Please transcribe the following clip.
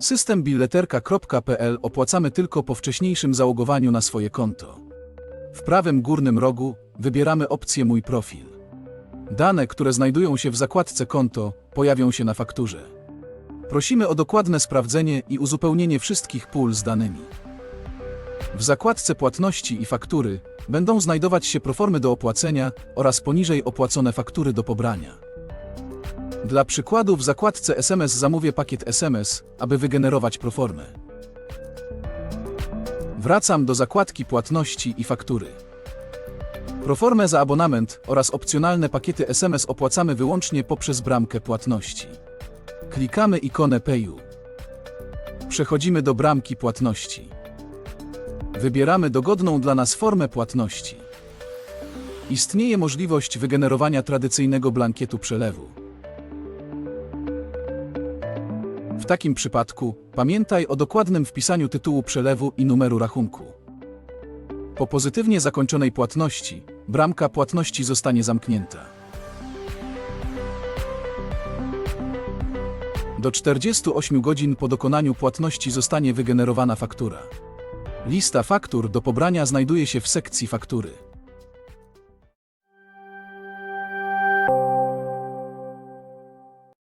System bileterka.pl opłacamy tylko po wcześniejszym załogowaniu na swoje konto. W prawym górnym rogu wybieramy opcję Mój profil. Dane, które znajdują się w zakładce Konto, pojawią się na fakturze. Prosimy o dokładne sprawdzenie i uzupełnienie wszystkich pól z danymi. W zakładce Płatności i Faktury będą znajdować się proformy do opłacenia oraz poniżej opłacone faktury do pobrania. Dla przykładu w zakładce SMS zamówię pakiet SMS, aby wygenerować proformę. Wracam do zakładki Płatności i Faktury. Proformę za abonament oraz opcjonalne pakiety SMS opłacamy wyłącznie poprzez bramkę płatności. Klikamy ikonę Payu. Przechodzimy do bramki płatności. Wybieramy dogodną dla nas formę płatności. Istnieje możliwość wygenerowania tradycyjnego blankietu przelewu. W takim przypadku pamiętaj o dokładnym wpisaniu tytułu przelewu i numeru rachunku. Po pozytywnie zakończonej płatności, bramka płatności zostanie zamknięta. Do 48 godzin po dokonaniu płatności zostanie wygenerowana faktura. Lista faktur do pobrania znajduje się w sekcji faktury.